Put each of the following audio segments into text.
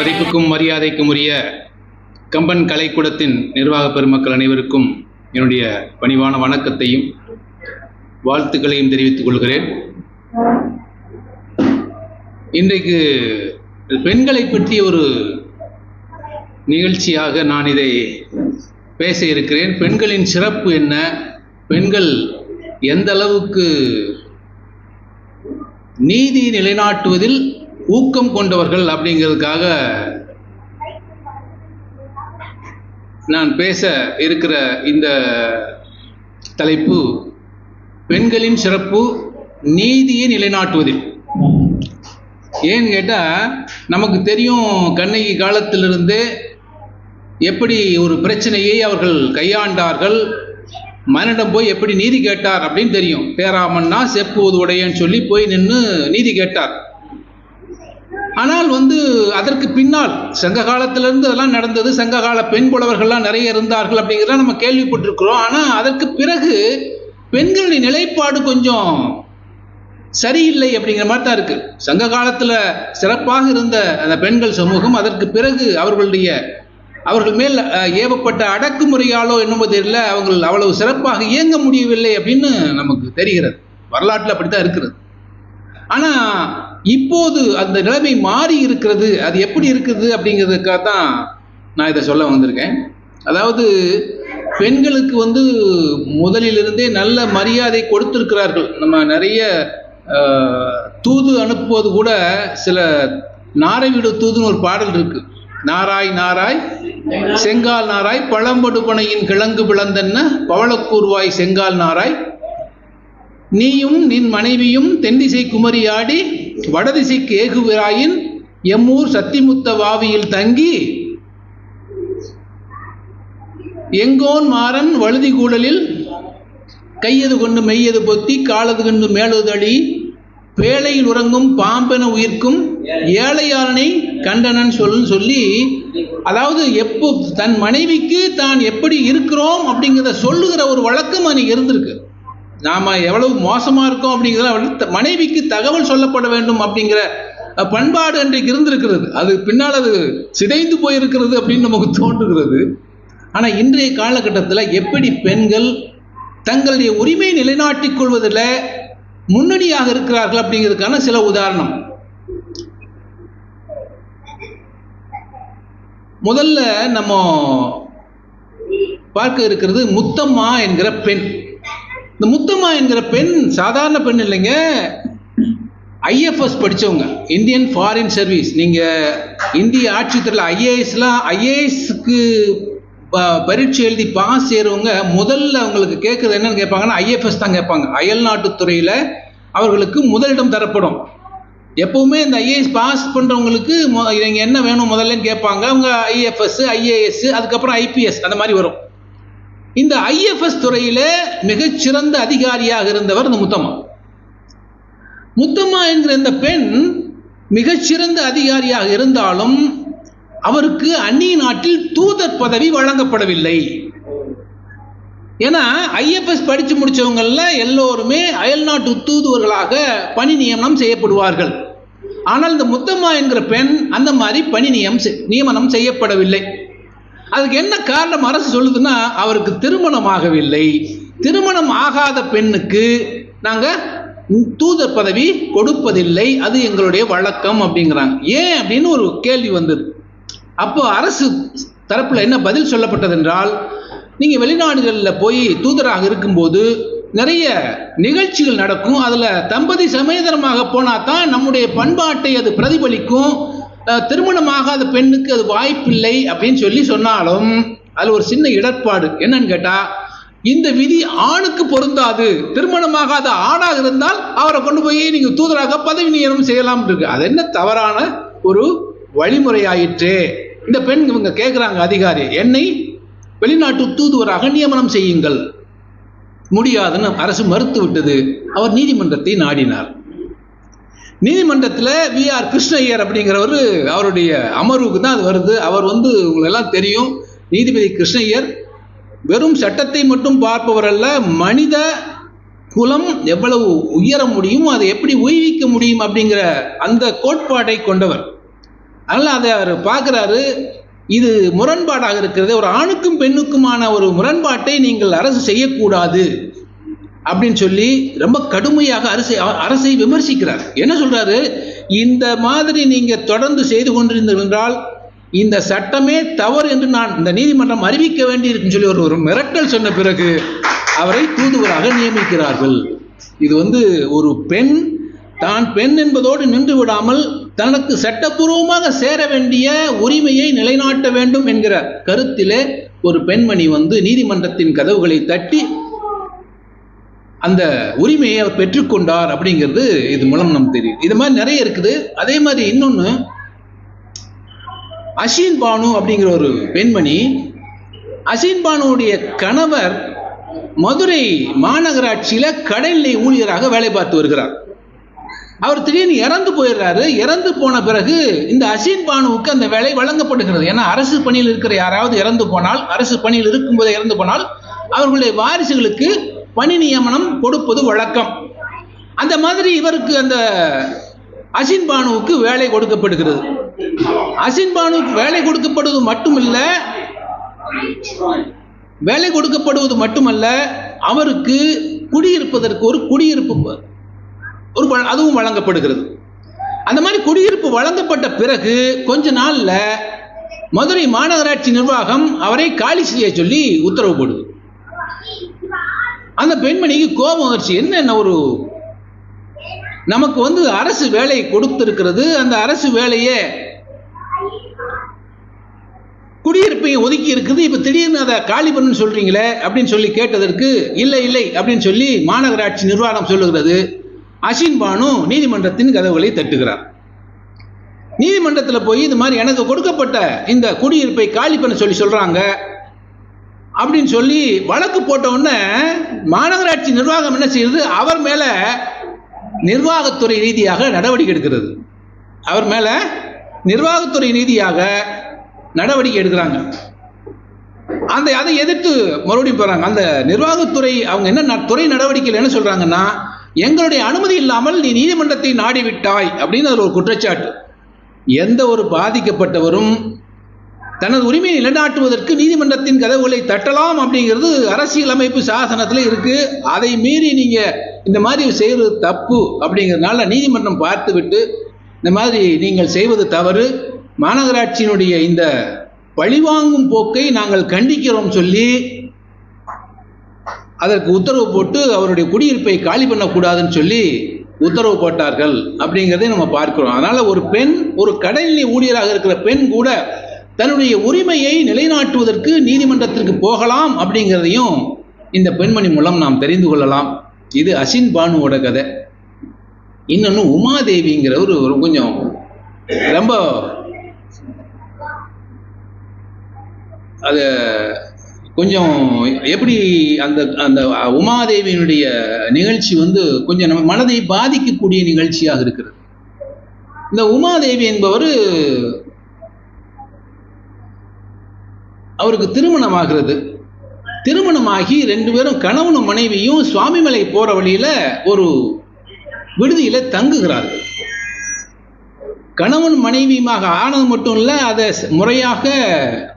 மதிப்புக்கும் மரியாதைக்கும் உரிய கம்பன் கலைக்கூடத்தின் நிர்வாக பெருமக்கள் அனைவருக்கும் என்னுடைய பணிவான வணக்கத்தையும் வாழ்த்துக்களையும் தெரிவித்துக் கொள்கிறேன். இன்றைக்கு பெண்களை பற்றிய ஒரு நிகழ்ச்சியாக நான் இதை பேச இருக்கிறேன். பெண்களின் சிறப்பு என்ன? பெண்கள் எந்த அளவுக்கு நீதி நிலைநாட்டுவதில் ஊக்கம் கொண்டவர்கள் அப்படிங்கிறதுக்காக நான் பேச இருக்கிற இந்த தலைப்பு பெண்களின் சிறப்பு நீதியை நிலைநாட்டுவதில். ஏன்னு கேட்டால் நமக்கு தெரியும் கண்ணகி காலத்திலிருந்தே எப்படி ஒரு பிரச்சனையை அவர்கள் கையாண்டார்கள் மனிடம் போய் எப்படி நீதி கேட்டார் அப்படின்னு தெரியும். பேராமன்னா செப்பு உடையன்னு சொல்லி போய் நின்று நீதி கேட்டார். ஆனால் வந்து அதற்கு பின்னால் சங்க காலத்திலிருந்து அதெல்லாம் நடந்தது. சங்க கால பெண் புலவர்கள்லாம் நிறைய இருந்தார்கள் அப்படிங்கிறதெல்லாம் நம்ம கேள்விப்பட்டிருக்கிறோம். ஆனால் அதற்கு பிறகு பெண்களுடைய நிலைப்பாடு கொஞ்சம் சரியில்லை அப்படிங்கிற மாதிரி தான் இருக்கு. சங்க காலத்தில் சிறப்பாக இருந்த அந்த பெண்கள் சமூகம் அதற்கு பிறகு அவர்களுடைய அவர்கள் மேல் ஏவப்பட்ட அடக்குமுறையாலோ என்னமோ தெரியல அவங்கள் அவ்வளவு சிறப்பாக இயங்க முடியவில்லை அப்படின்னு நமக்கு தெரிகிறது. வரலாற்றில் அப்படித்தான் இருக்கிறது. ஆனால் இப்போது அந்த நிலைமை மாறி இருக்கிறது அது எப்படி இருக்குது அப்படிங்கிறதுக்காக தான் நான் இதை சொல்ல வந்திருக்கேன். அதாவது பெண்களுக்கு வந்து முதலிலிருந்தே நல்ல மரியாதை கொடுத்திருக்கிறார்கள். நம்ம நிறைய தூது அனுப்புவது கூட சில நாரை வீடு தூதுன்னு ஒரு பாடல் இருக்கு. நாராய் நாராய் செங்கால் நாராய் பழம்படுபனையின் கிழங்கு பிளந்தன்ன பவளக்கூர்வாய் செங்கால் நாராய் நீயும் நின் மனைவியும் தென்திசை குமரியாடி வடதிசைக்கு ஏகுவிராயின் எம்மூர் சத்திமுத்த வாவியில் தங்கி எங்கோன் மாறன் வழுதி கூடலில் கையது கொண்டு மெய்யது பொத்தி காலது கொண்டு மேலுதழி வேலையில் உறங்கும் பாம்பென உயிர்க்கும் ஏழையாளனை கண்டனன் சொல்லுன்னு சொல்லி அதாவது எப்போ தன் மனைவிக்கு தான் எப்படி இருக்கிறோம் அப்படிங்கிறத சொல்லுகிற ஒரு வழக்கம் அன்னைக்கு இருந்திருக்கு. நாம் எவ்வளவு மோசமாக இருக்கோம் அப்படிங்கிறத வந்து மனைவிக்கு தகவல் சொல்லப்பட வேண்டும் அப்படிங்கிற பண்பாடு அன்றைக்கு இருந்திருக்கிறது. அது பின்னால் அது சிதைந்து போயிருக்கிறது அப்படின்னு நமக்கு தோன்றுகிறது. ஆனால் இன்றைய காலகட்டத்தில் எப்படி பெண்கள் தங்களுடைய உரிமை நிலைநாட்டிக் கொள்வதில் முன்னணியாக இருக்கிறார்கள் அப்படிங்கிறதுக்கான சில உதாரணம். முதல்ல நம்ம பார்க்க இருக்கிறது முத்தம்மா என்கிற பெண். இந்த முத்தம்மா என்கிற பெண் சாதாரண பெண் இல்லைங்க. ஐஎஃப்எஸ் படிச்சவங்க. இந்தியன் ஃபாரின் சர்வீஸ் நீங்கள் இந்திய ஆட்சித்துறையில் ஐஏஎஸ்லாம் ஐஏஎஸ்க்கு பரீட்சை எழுதி பாஸ் செய்கிறவங்க முதல்ல அவங்களுக்கு கேட்குறது என்னென்னு கேட்பாங்கன்னா ஐஎஃப்எஸ் தான் கேட்பாங்க அயல் துறையில் அவர்களுக்கு முதலிடம் தரப்படும். எப்பவுமே இந்த ஐஏஎஸ் பாஸ் பண்ணுறவங்களுக்கு நீங்கள் என்ன வேணும் முதல்லன்னு கேட்பாங்க அவங்க ஐஎஃப்எஸ் ஐஏஎஸ் அதுக்கப்புறம் ஐபிஎஸ் அந்த மாதிரி வரும். இந்த ஐஎஃப்எஸ் துறையில மிகச்சிறந்த அதிகாரியாக இருந்தவர் இந்த முத்தம்மா. முத்தம்மா என்கிற இந்த பெண் மிகச்சிறந்த அதிகாரியாக இருந்தாலும் அவருக்கு அந்நிய நாட்டில் தூதர் பதவி வழங்கப்படவில்லை. ஏன்னா ஐஎஃப்எஸ் படிச்சு முடிச்சவங்கல்ல எல்லோருமே அயல்நாட்டு தூதுவர்களாக பணி நியமனம் செய்யப்படுவார்கள். ஆனால் இந்த முத்தம்மா என்கிற பெண் அந்த மாதிரி பணி நியம் செய்- நியமனம் செய்யப்படவில்லை. அதுக்கு என்ன காரணம் அரசு சொல்லுதுன்னா அவருக்கு திருமணம் ஆகவில்லை. திருமணம் ஆகாத பெண்ணுக்கு நாங்கள் தூதர் பதவி கொடுப்பதில்லை. அது எங்களுடைய வழக்கம் அப்படிங்கிறாங்க. ஏன் அப்படின்னு ஒரு கேள்வி வந்தது. அப்போ அரசு தரப்பில் என்ன பதில் சொல்லப்பட்டது என்றால் நீங்கள் வெளிநாடுகளில் போய் தூதராக இருக்கும்போது நிறைய நிகழ்ச்சிகள் நடக்கும். அதில் தம்பதி சமேதரமாக போனால் தான் நம்முடைய பண்பாட்டை அது பிரதிபலிக்கும். திருமணமாகாத பெண்ணுக்கு அது வாய்ப்பில்லை அப்படின்னு சொல்லி சொன்னாலும் அதில் ஒரு சின்ன இடர்பாடு. என்னன்னு கேட்டா இந்த விதி ஆணுக்கு பொருந்தாது. திருமணமாகாத ஆணாக இருந்தால் அவரை கொண்டு போய் நீங்க தூதராக பதவி நியமனம் செய்யலாம் இருக்கு. அது என்ன தவறான ஒரு வழிமுறையாயிற்று. இந்த பெண் இவங்க கேட்குறாங்க அதிகாரி என்னை வெளிநாட்டு தூதுவராக நியமனம் செய்யுங்கள். முடியாதுன்னு அரசு மறுத்து விட்டது. அவர் நீதிமன்றத்தை நாடினார். நீதிமன்றத்தில் வி ஆர் கிருஷ்ணய்யர் அப்படிங்கிறவர் அவருடைய அமர்வுக்கு தான் அது வருது. அவர் வந்து உங்களெல்லாம் தெரியும். நீதிபதி கிருஷ்ணய்யர் வெறும் சட்டத்தை மட்டும் பார்ப்பவர் அல்ல மனித குலம் எவ்வளவு உயர முடியும் அதை எப்படி உய்விக்க முடியும் அப்படிங்கிற அந்த கோட்பாட்டை கொண்டவர். அதனால் அதை அவர் பார்க்குறாரு. இது முரண்பாடாக இருக்கிறது. ஒரு ஆணுக்கும் பெண்ணுக்குமான ஒரு முரண்பாட்டை நீங்கள் அரசு செய்யக்கூடாது. அப்படின்னு சொல்லி ரொம்ப கடுமையாக அரசை அரசை விமர்சிக்கிறார். என்ன சொல்றாரு? இந்த மாதிரி நீங்க தொடர்ந்து செய்து கொண்டிருந்தீர்கள் என்றால் இந்த சட்டமே தவறு என்று நான் இந்த நீதிமன்றம் அறிவிக்க வேண்டியிருக்குன்னு சொல்லி ஒரு ஒரு மிரட்டல் சொன்ன பிறகு அவரை தூதுவராக நியமிக்கிறார்கள். இது வந்து ஒரு பெண் தான் பெண் என்பதோடு நின்று விடாமல் தனக்கு சட்டப்பூர்வமாக சேர வேண்டிய உரிமையை நிலைநாட்ட வேண்டும் என்கிற கருத்திலே ஒரு பெண்மணி வந்து நீதிமன்றத்தின் கதவுகளை தட்டி அந்த உரிமையை அவர் பெற்றுக்கொண்டார் அப்படிங்கிறது இது மூலம் நமக்கு தெரியும். இது மாதிரி நிறைய இருக்குது. அதே மாதிரி இன்னொன்று அஷீன் பானு அப்படிங்கிற ஒரு பெண்மணி அஷீன் பானுடைய கணவர் மதுரை மாநகராட்சியில் கடல்நிலை ஊழியராக வேலை பார்த்து வருகிறார். அவர் திடீர்னு இறந்து போயிடுறாரு. இறந்து போன பிறகு இந்த அசீன் பானுவுக்கு அந்த வேலை வழங்கப்படுகிறது. ஏன்னா அரசு பணியில் இருக்கிற யாராவது இறந்து போனால் அரசு பணியில் இருக்கும்போது இறந்து போனால் அவர்களுடைய வாரிசுகளுக்கு பணி நியமனம் கொடுப்பது வழக்கம். அந்த மாதிரி இவருக்கு அந்த அசின் பானுவுக்கு வேலை கொடுக்கப்படுகிறது. அசின் பானுவுக்கு வேலை கொடுக்கப்படுவது மட்டுமல்ல வேலை கொடுக்கப்படுவது மட்டுமல்ல அவருக்கு குடியிருப்பதற்கு ஒரு குடியிருப்பு ஒரு அதுவும் வழங்கப்படுகிறது. அந்த மாதிரி குடியிருப்பு வழங்கப்பட்ட பிறகு கொஞ்ச நாள்ல மதுரை மாநகராட்சி நிர்வாகம் அவரை காலி செய்ய சொல்லி உத்தரவு போடுது. அந்த பெண்மணிக்கு கோபம் வந்துருச்சு. என்ன ஒரு நமக்கு வந்து அரசு வேலை கொடுத்திருக்கிறது. அந்த அரசு வேலையை குடியிருப்பையும் ஒதுக்கி இருக்குது. இப்போ திடீர்னு அதை காலி பண்ணு சொல்றீங்களே அப்படின்னு சொல்லி கேட்டதற்கு இல்லை இல்லை அப்படின்னு சொல்லி மாநகராட்சி நிர்வாகம் சொல்லுகிறது. அசின் பானு நீதிமன்றத்தின் கதவுகளை தட்டுகிறார். நீதிமன்றத்தில் போய் இது மாதிரி எனக்கு கொடுக்கப்பட்ட இந்த குடியிருப்பை காலி பண்ண சொல்லி சொல்றாங்க. அப்படின்னு சொல்லி வழக்கு போட்ட உடனே மாநகராட்சி நிர்வாகம் என்ன செய்யுது? அவர் மேலே நிர்வாகத்துறை ரீதியாக நடவடிக்கை எடுக்கிறது. அவர் மேலே நிர்வாகத்துறை ரீதியாக நடவடிக்கை எடுக்கிறாங்க. அந்த அதை எதிர்த்து மறுபடியும் போகிறாங்க அந்த நிர்வாகத்துறை அவங்க என்ன ந- துறை நடவடிக்கையில் என்ன சொல்கிறாங்கன்னா எங்களுடைய அனுமதி இல்லாமல் நீ நீதிமன்றத்தை நாடி விட்டாய் அப்படின்னு அதில் ஒரு குற்றச்சாட்டு. எந்த ஒரு பாதிக்கப்பட்டவரும் தனது உரிமையை நிலைநாட்டுவதற்கு நீதிமன்றத்தின் கதவுகளை தட்டலாம் அப்படிங்கிறது அரசியலமைப்பு சாசனத்தில் இருக்கு. அதை மீறி நீங்க இந்த மாதிரி செய்வது தப்பு அப்படிங்கிறதுனால நீதிமன்றம் பார்த்துவிட்டு இந்த மாதிரி நீங்கள் செய்வது தவறு. மாநகராட்சியினுடைய இந்த பழிவாங்கும் போக்கை நாங்கள் கண்டிக்கிறோம் சொல்லி அதற்கு உத்தரவு போட்டு அவருடைய குடியிருப்பை காலி பண்ணக்கூடாதுன்னு சொல்லி உத்தரவு போட்டார்கள் அப்படிங்கிறதை நம்ம பார்க்கிறோம். அதனால ஒரு பெண் ஒரு கடலில் ஊழியராக இருக்கிற பெண் கூட தன்னுடைய உரிமையை நிலைநாட்டுவதற்கு நீதிமன்றத்திற்கு போகலாம் அப்படிங்கிறதையும் இந்த பெண்மணி மூலம் நாம் தெரிந்து கொள்ளலாம். இது அசின் பானுவோட கதை. இன்னொன்று உமாதேவிங்கிற ஒரு கொஞ்சம் ரொம்ப அது கொஞ்சம் எப்படி அந்த அந்த உமாதேவியினுடைய நிகழ்ச்சி வந்து கொஞ்சம் நம்ம மனதை பாதிக்கக்கூடிய நிகழ்ச்சியாக இருக்கிறது. இந்த உமாதேவி என்பவர் அவருக்கு திருமணமாகிறது. திருமணமாகி ரெண்டு பேரும் கணவனும் மனைவியும் சுவாமிமலை போற வழியில ஒரு விடுதியில தங்குகிறார்கள். கணவன் மனைவியுமாக ஆனது மட்டும் இல்லை அதை முறையாக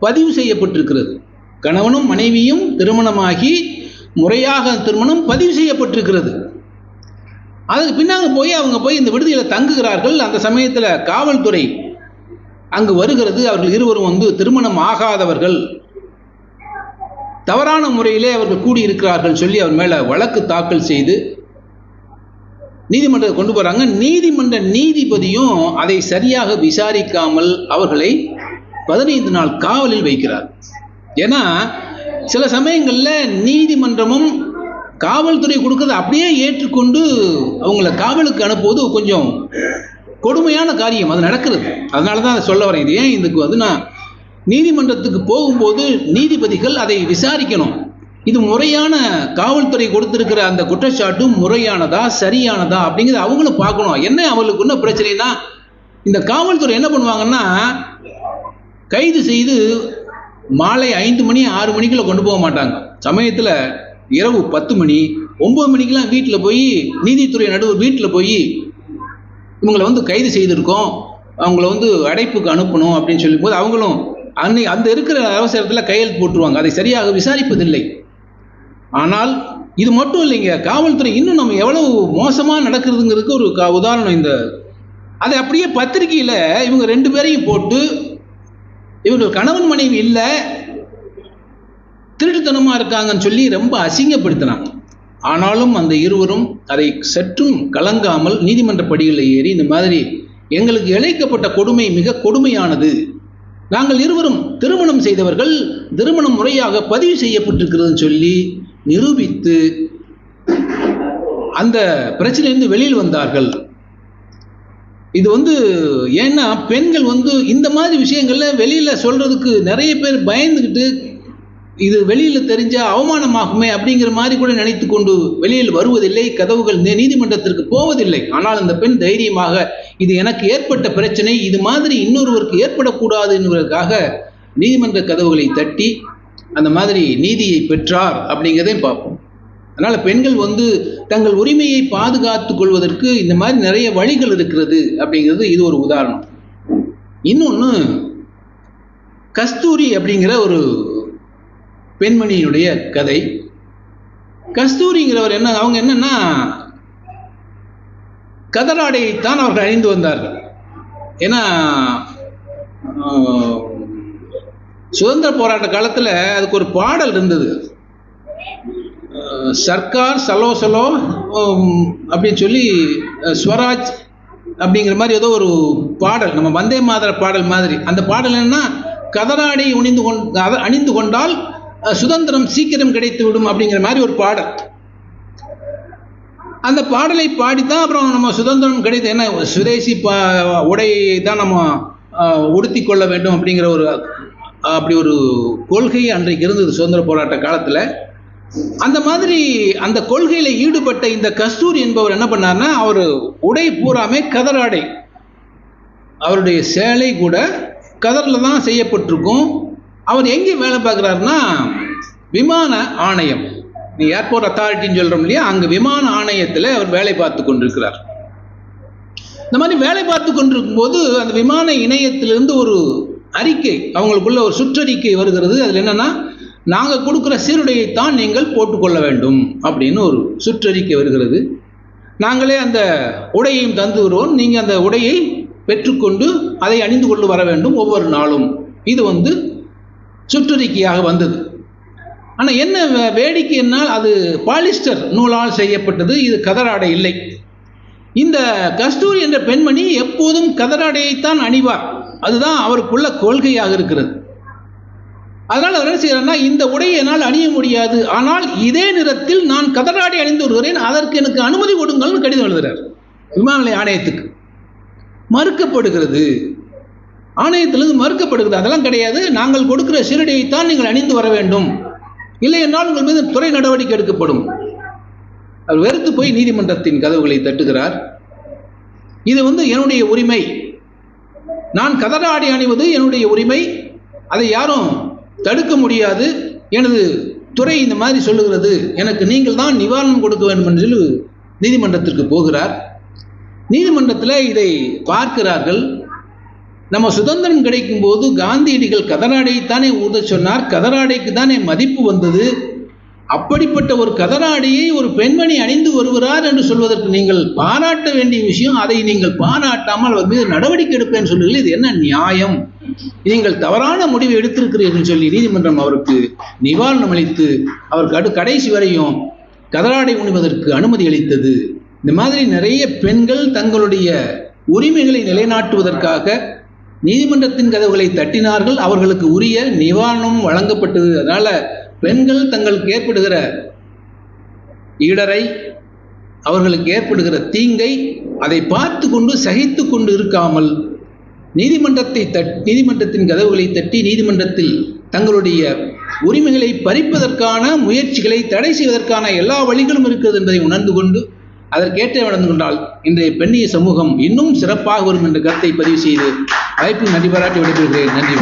பதிவு செய்யப்பட்டிருக்கிறது. கணவனும் மனைவியும் திருமணமாகி முறையாக திருமணம் பதிவு செய்யப்பட்டிருக்கிறது. அதுக்கு பின்னாங்க போய் அவங்க போய் இந்த விடுதியில் தங்குகிறார்கள். அந்த சமயத்தில் காவல்துறை அங்கு வருகிறது அவர்கள் இருவரும் வந்து திருமணம் ஆகாதவர்கள். தவறான முறையிலே அவர்கள் கூடியிருக்கிறார்கள் சொல்லி அவர் மேலே வழக்கு தாக்கல் செய்து நீதிமன்றத்தை கொண்டு போறாங்க. நீதிமன்ற நீதிபதியும் அதை சரியாக விசாரிக்காமல் அவர்களை பதினைந்து நாள் காவலில் வைக்கிறார். ஏன்னா சில சமயங்களில் நீதிமன்றமும் காவல்துறை கொடுக்கறத அப்படியே ஏற்றுக்கொண்டு அவங்கள காவலுக்கு அனுப்புவது கொஞ்சம் கொடுமையான காரியம் அது நடக்கிறது. அதனால தான் அதை சொல்ல வரேன். இது ஏன் இதுக்கு வந்து நான் நீதிமன்றத்துக்கு போகும்போது நீதிபதிகள் அதை விசாரிக்கணும். இது முறையான காவல்துறை கொடுத்துருக்கிற அந்த குற்றச்சாட்டும் முறையானதா சரியானதா அப்படிங்கிறத அவங்களும் பார்க்கணும். என்ன அவங்களுக்கு என்ன பிரச்சனைனா இந்த காவல்துறை என்ன பண்ணுவாங்கன்னா கைது செய்து மாலை ஐந்து மணி ஆறு மணிக்குள்ள கொண்டு போக மாட்டாங்க. சமயத்தில் இரவு பத்து மணி ஒன்பது மணிக்கெலாம் வீட்டில் போய் நீதித்துறை நடுவர் வீட்டில் போய் இவங்களை வந்து கைது செய்திருக்கோம். அவங்கள வந்து அடைப்புக்கு அனுப்பணும் அப்படின்னு சொல்லும்போது அவங்களும் அன்னை அந்த இருக்கிற அவசரத்தில் கையெழுத்து போட்டுருவாங்க. அதை சரியாக விசாரிப்பதில்லை. ஆனால் இது மட்டும் இல்லைங்க. காவல்துறை இன்னும் நம்ம எவ்வளவு மோசமாக நடக்கிறதுங்கிறதுக்கு ஒரு உதாரணம் இந்த. அதை அப்படியே பத்திரிக்கையில் இவங்க ரெண்டு பேரையும் போட்டு இவங்க கணவன் மனைவி இல்லை திருட்டுத்தனமாக இருக்காங்கன்னு சொல்லி ரொம்ப அசிங்கப்படுத்தினாங்க ஆனாலும் அந்த இருவரும் அதை சற்றும் கலங்காமல் நீதிமன்ற படியில் ஏறி இந்த மாதிரி எங்களுக்கு இழைக்கப்பட்ட கொடுமை மிக கொடுமையானது. நாங்கள் இருவரும் திருமணம் செய்தவர்கள் திருமணம் முறையாக பதிவு செய்யப்பட்டிருக்கிறதுன்னு சொல்லி நிரூபித்து அந்த பிரச்சனையிலிருந்து வெளியில் வந்தார்கள். இது வந்து ஏன்னா பெண்கள் வந்து இந்த மாதிரி விஷயங்கள்ல வெளியில் சொல்றதுக்கு நிறைய பேர் பயந்துக்கிட்டு இது வெளியில் தெரிஞ்சால் அவமானமாகுமே அப்படிங்கிற மாதிரி கூட நினைத்து கொண்டு வெளியில் வருவதில்லை கதவுகள் நீதிமன்றத்திற்கு போவதில்லை. ஆனால் அந்த பெண் தைரியமாக இது எனக்கு ஏற்பட்ட பிரச்சனை இது மாதிரி இன்னொருவருக்கு ஏற்படக்கூடாது என்பதற்காக நீதிமன்ற கதவுகளை தட்டி அந்த மாதிரி நீதியை பெற்றார் அப்படிங்கிறதையும் பார்ப்போம். அதனால் பெண்கள் வந்து தங்கள் உரிமையை பாதுகாத்து கொள்வதற்கு இந்த மாதிரி நிறைய வழிகள் இருக்கிறது அப்படிங்கிறது இது ஒரு உதாரணம். இன்னொன்று கஸ்தூரி அப்படிங்கிற ஒரு பெண்மணியினுடைய கதை. கஸ்தூரிங்கிறவர் என்ன அவங்க என்னன்னா கதராடையைத்தான் அவர்கள் அணிந்து வந்தார்கள். ஏன்னா சுதந்திர போராட்ட காலத்தில் அதுக்கு ஒரு பாடல் இருந்தது. சர்க்கார் சலோ சலோ அப்படின்னு சொல்லி ஸ்வராஜ் அப்படிங்கிற மாதிரி ஏதோ ஒரு பாடல் நம்ம வந்தே மாதர பாடல் மாதிரி. அந்த பாடல் என்னன்னா கதராடை உணிந்து கொண் அணிந்து கொண்டால் சுதந்திரம் சீக்கிரம் கிடைத்து விடும் அப்படிங்கிற மாதிரி ஒரு பாடல். அந்த பாடலை பாடித்தான் அப்புறம் நம்ம சுதந்திரம் கிடைத்து என்ன சுதேசி பா உடையை தான் நம்ம உடுத்தி கொள்ள வேண்டும் அப்படிங்கிற ஒரு அப்படி ஒரு கொள்கை அன்றைக்கு இருந்தது சுதந்திர போராட்ட காலத்தில். அந்த மாதிரி அந்த கொள்கையில் ஈடுபட்ட இந்த கஸ்தூரி என்பவர் என்ன பண்ணார்னா அவர் உடை பூராமே கதராடை. அவருடைய சேலை கூட கதரில் தான் செய்யப்பட்டிருக்கும். அவர் எங்கே வேலை பார்க்குறாருன்னா விமான ஆணையம். நீ ஏர்போர்ட் அத்தாரிட்டின்னு சொல்கிறோம் இல்லையா? அங்கே விமான ஆணையத்தில் அவர் வேலை பார்த்து கொண்டிருக்கிறார். இந்த மாதிரி வேலை பார்த்து கொண்டிருக்கும் போது அந்த விமான இணையத்திலிருந்து ஒரு அறிக்கை அவங்களுக்குள்ள ஒரு சுற்றறிக்கை வருகிறது. அதில் என்னென்னா நாங்கள் கொடுக்குற சீருடையைத்தான் நீங்கள் போட்டுக்கொள்ள வேண்டும் அப்படின்னு ஒரு சுற்றறிக்கை வருகிறது. நாங்களே அந்த உடையையும் தந்துகிறோம். நீங்கள் அந்த உடையை பெற்றுக்கொண்டு அதை அணிந்து கொண்டு வர வேண்டும் ஒவ்வொரு நாளும். இது வந்து சுற்றறிக்கையாக வந்தது. ஆனால் என்ன வே- வேடிக்கை என்னால் அது பாலிஸ்டர் நூலால் செய்யப்பட்டது இது கதராடை இல்லை. இந்த கஸ்தூரி என்ற பெண்மணி எப்போதும் கதராடையைத்தான் அணிவார். அதுதான் அவருக்குள்ள கொள்கையாக இருக்கிறது. அதனால் அவர் என்ன செய்யறாருன்னா இந்த உடையை என்னால் அணிய முடியாது. ஆனால் இதே நிறத்தில் நான் கதராடை அணிந்து வருகிறேன். அதற்கு எனக்கு அனுமதி கொடுங்கள்னு கடிதம் எழுதுகிறார். விமான நிலைய ஆணையத்துக்கு. மறுக்கப்படுகிறது. ஆணையத்திலிருந்து மறுக்கப்படுகிறது. அதெல்லாம் கிடையாது. நாங்கள் கொடுக்கிற சீரடியைத்தான் நீங்கள் அணிந்து வர வேண்டும். இல்லை என்றால் உங்கள் மீது துறை நடவடிக்கை எடுக்கப்படும். அவர் வெறுத்து போய் நீதிமன்றத்தின் கதவுகளை தட்டுகிறார். இது வந்து என்னுடைய உரிமை. நான் கதராடை அணிவது என்னுடைய உரிமை. அதை யாரும் தடுக்க முடியாது. எனது துறை இந்த மாதிரி சொல்லுகிறது. எனக்கு நீங்கள் தான் நிவாரணம் கொடுக்க வேண்டும் என்று சொல்லி நீதிமன்றத்திற்கு போகிறார். நீதிமன்றத்தில் இதை பார்க்கிறார்கள். நம்ம சுதந்திரம் கிடைக்கும் போது காந்தியடிகள் கதராடையைத்தானே ஊத சொன்னார். கதராடைக்கு தானே மதிப்பு வந்தது. அப்படிப்பட்ட ஒரு கதராடையை ஒரு பெண்மணி அணிந்து வருகிறார் என்று சொல்வதற்கு நீங்கள் பாராட்ட வேண்டிய விஷயம் அதை நீங்கள் பாராட்டாமல் அவர் மீது நடவடிக்கை எடுப்பேன் சொல்லுங்கள். இது என்ன நியாயம்? நீங்கள் தவறான முடிவை எடுத்திருக்கிறீர்கள் சொல்லி நீதிமன்றம் அவருக்கு நிவாரணம் அளித்து அவர் கடு கடைசி வரையும் கதராடை உணிவதற்கு அனுமதி அளித்தது. இந்த மாதிரி நிறைய பெண்கள் தங்களுடைய உரிமைகளை நிலைநாட்டுவதற்காக நீதிமன்றத்தின் கதவுகளை தட்டினார்கள். அவர்களுக்கு உரிய நிவாரணம் வழங்கப்பட்டது. அதனால பெண்கள் தங்களுக்கு ஏற்படுகிற ஈடரை அவர்களுக்கு ஏற்படுகிற தீங்கை அதை பார்த்து கொண்டு சகித்து கொண்டு இருக்காமல் நீதிமன்றத்தை தட் நீதிமன்றத்தின் கதவுகளை தட்டி நீதிமன்றத்தில் தங்களுடைய உரிமைகளை பறிப்பதற்கான முயற்சிகளை தடை செய்வதற்கான எல்லா வழிகளும் இருக்கிறது என்பதை உணர்ந்து கொண்டு அதற்கேற்ற நடந்து கொண்டால் இன்றைய பெண்ணிய சமூகம் இன்னும் சிறப்பாக வரும் என்ற கருத்தை பதிவு செய்து வாய்ப்பு நன்றி பாராட்டி விடைபெறுகிறேன். நன்றி